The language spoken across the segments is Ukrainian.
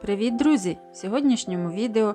Привіт, друзі! В сьогоднішньому відео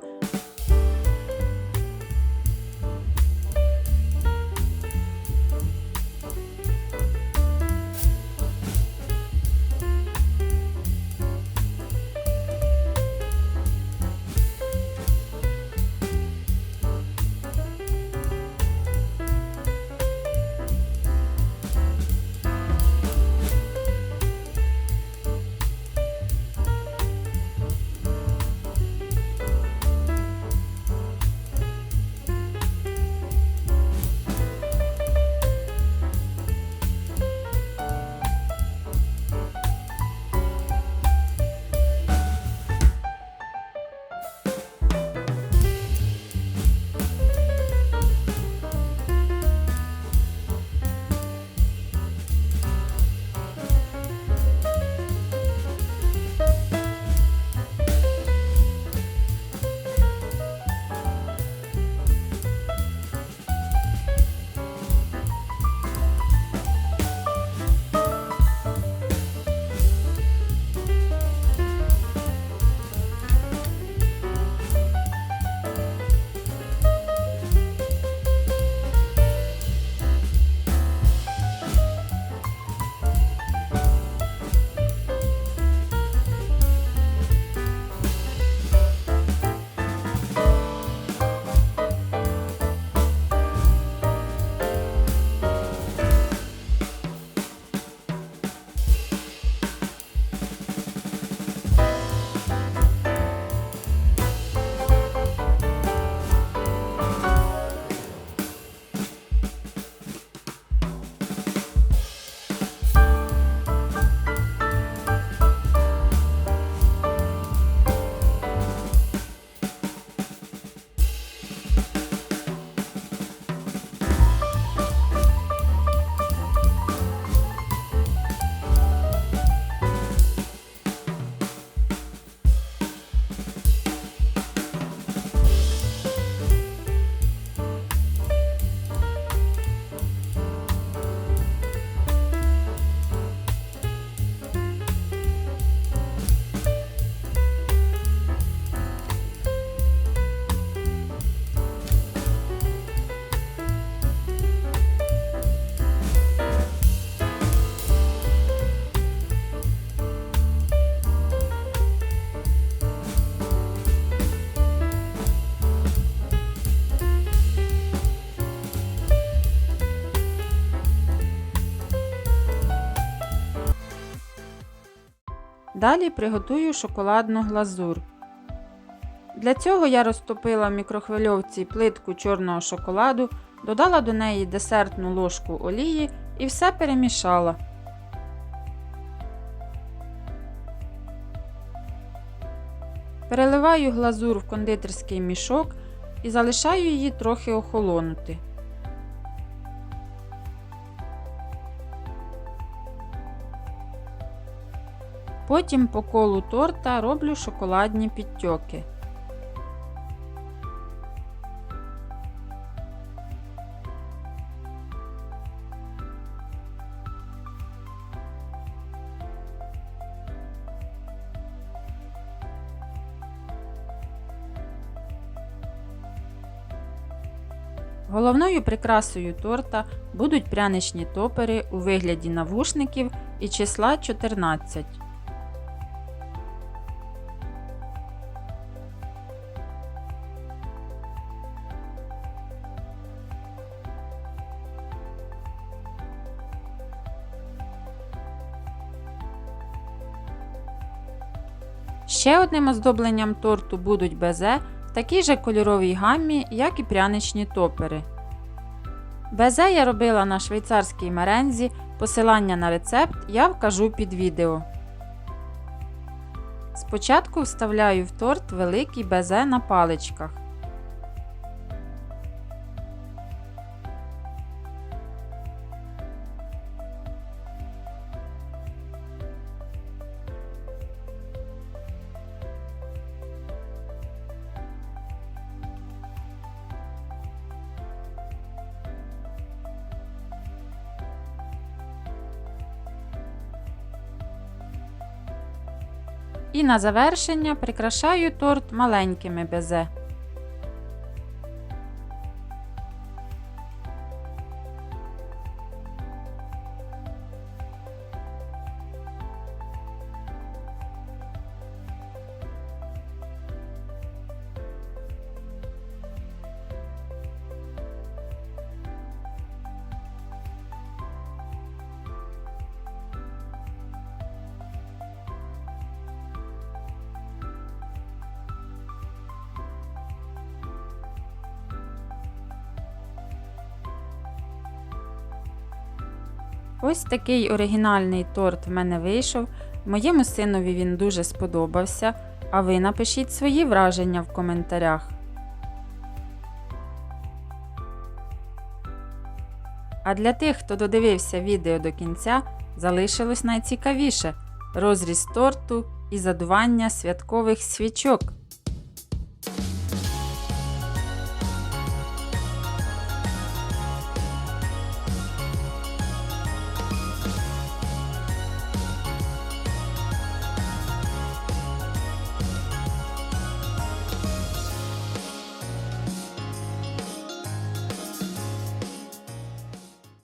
Далі приготую шоколадну глазур. Для цього я розтопила в мікрохвильовці плитку чорного шоколаду, додала до неї десертну ложку олії і все перемішала. Переливаю глазур в кондитерський мішок і залишаю її трохи охолонути. Потім по колу торта роблю шоколадні підтьоки. Головною прикрасою торта будуть пряничні топери у вигляді навушників і числа 14. Ще одним оздобленням торту будуть безе в такій же кольоровій гаммі, як і пряничні топери. Безе я робила на швейцарській мерензі, посилання на рецепт я вкажу під відео. Спочатку вставляю в торт великий безе на паличках. І на завершення прикрашаю торт маленькими безе. Ось такий оригінальний торт в мене вийшов. Моєму синові він дуже сподобався. А ви напишіть свої враження в коментарях. А для тих, хто додивився відео до кінця, залишилось найцікавіше розріз торту і задування святкових свічок.